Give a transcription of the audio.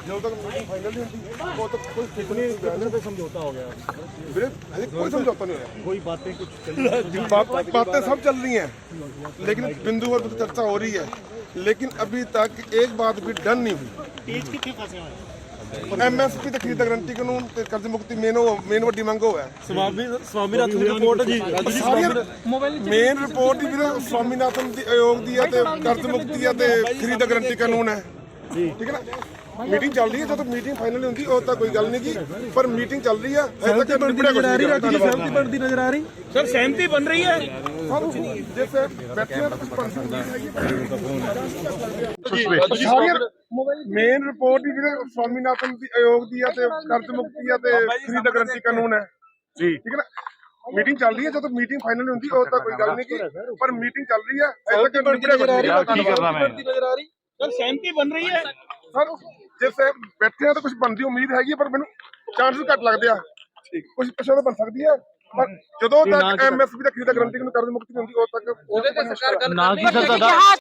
ਜਦੋਂ ਤੱਕ meeting final ਨਹੀਂ ਹੁੰਦੀ ਉਦੋਂ ਤੱਕ ਕੋਈ ਕਿਤਨੀ ਬੈਨਰ ਤੇ ਸਮਝੌਤਾ ਹੋ ਗਿਆ ਵੀਰੇ ਹਜੇ ਕੋਈ ਸਮਝੌਤਾ ਨਹੀਂ ਹੋਇਆ कोई बातें कुछ चल बात बातें सब चल रही हैं लेकिन बिंदु पर चर्चा हो रही है लेकिन अभी तक एक बात भी डन नहीं हुई तेज कितने फंसे हुए हैं ਐਮਐਸਪੀ ਤੇ ਖਰੀਦ ਗਰੰਟੀ ਕਾਨੂੰਨ ਤੇ ਕਰਜ਼ ਮੁਕਤੀ ਮੇਨ ਉਹ ਮੇਨ ਵੱਡੀ ਮੰਗ ਉਹ ਹੈ ਸਵਾਮੀ ਸਵਾਮੀਨਾਥਨ ਦੀ ਰਿਪੋਰਟ ਜੀ ਸਾਰੀਆਂ ਮੇਨ ਰਿਪੋਰਟ ਹੀ ਵੀਰੇ ਸਵਾਮੀਨਾਥਨ ਦੀ ਆਯੋਗ ਦੀ ਹੈ ਤੇ ਕਰਜ਼ ਮੁਕਤੀ ਹੈ ਤੇ ਖਰੀਦ ਗਰੰਟੀ ਕਾਨੂੰਨ ਹੈ ਠੀਕ ਹੈ ਨਾ? ਮੀਟਿੰਗ ਚੱਲ ਰਹੀ ਹੈ ਜਦੋਂ ਮੀਟਿੰਗ ਫਾਈਨਲ ਹੁੰਦੀ ਉਹ ਤਾਂ ਕੋਈ ਗੱਲ ਨਹੀਂ ਜੀ ਪਰ ਮੀਟਿੰਗ ਚੱਲ ਰਹੀ ਹੈ ਹਜੇ ਤੱਕ ਨਿਬੜਿਆ ਕੁਛ ਨਹੀਂ ਸਹਿਮਤੀ ਬਣਦੀ ਨਜ਼ਰ ਆ ਰਹੀ? ਸਰ ਸਹਿਮਤੀ ਬਣ ਰਹੀ ਹੈ। ਜੈਸੇ ਬੈਠੇ ਕੁਝ ਸਾਰੀਆਂ ਮੇਨ ਰਿਪੋਰਟ ਹੀ ਵੀਰੇ ਸਵਾਮੀਨਾਥਨ ਦੀ ਆਯੋਗ ਦੀ ਹੈ ਤੇ ਕਰਜ਼ ਮੁਕਤੀ ਹੈ ਤੇ ਖਰੀਦ ਗਰੰਟੀ ਕਾਨੂੰਨ ਹੈ। ਜੀ। ਠੀਕ ਹੈ ਨਾ? ਮੀਟਿੰਗ ਚੱਲ ਰਹੀ ਹੈ ਜਦੋਂ ਮੀਟਿੰਗ ਫਾਈਨਲ ਹੁੰਦੀ ਉਹ ਤਾਂ ਕੋਈ ਗੱਲ ਨਹੀਂ ਜੀ ਪਰ ਮੀਟਿੰਗ ਚੱਲ ਰਹੀ ਹੈ ਹਜੇ ਤੱਕ ਨਿਬੜਿਆ ਕੁਛ ਨਹੀਂ। ਬਣਦੀ ਨਜ਼ਰ ਆ ਰਹੀ। ਸਰ ਸਹਿਮਤੀ ਬਣ ਰਹੀ ਹੈ? ਸਰ ਜੈਸੇ ਬੈਠੇ ਹਾਂ ਤਾਂ ਕੁਝ ਬਣਦੀ ਉਮੀਦ ਹੈਗੀ ਪਰ ਮੈਨੂੰ ਚਾਂਸਸ ਘੱਟ ਲੱਗਦੇ ਆ। ਕੁਝ ਪਿਛੋਂ ਤਾਂ ਬਣ ਸਕਦੀ ਹੈ ਪਰ ਜਦੋਂ ਤੱਕ ਐਮਐਸਪੀ ਦਾ ਖਰੀਦ ਗਰੰਟੀ ਨੂੰ ਕਰਜ਼ ਮੁਕਤੀ ਨਹੀਂ ਹੁੰਦੀ ਉਦੋਂ ਤੱਕ ਉਹਦੇ ਤੇ ਸਰਕਾਰ ਨਾ ਕੀ ਸਰ ਤੁਹਾਡਾ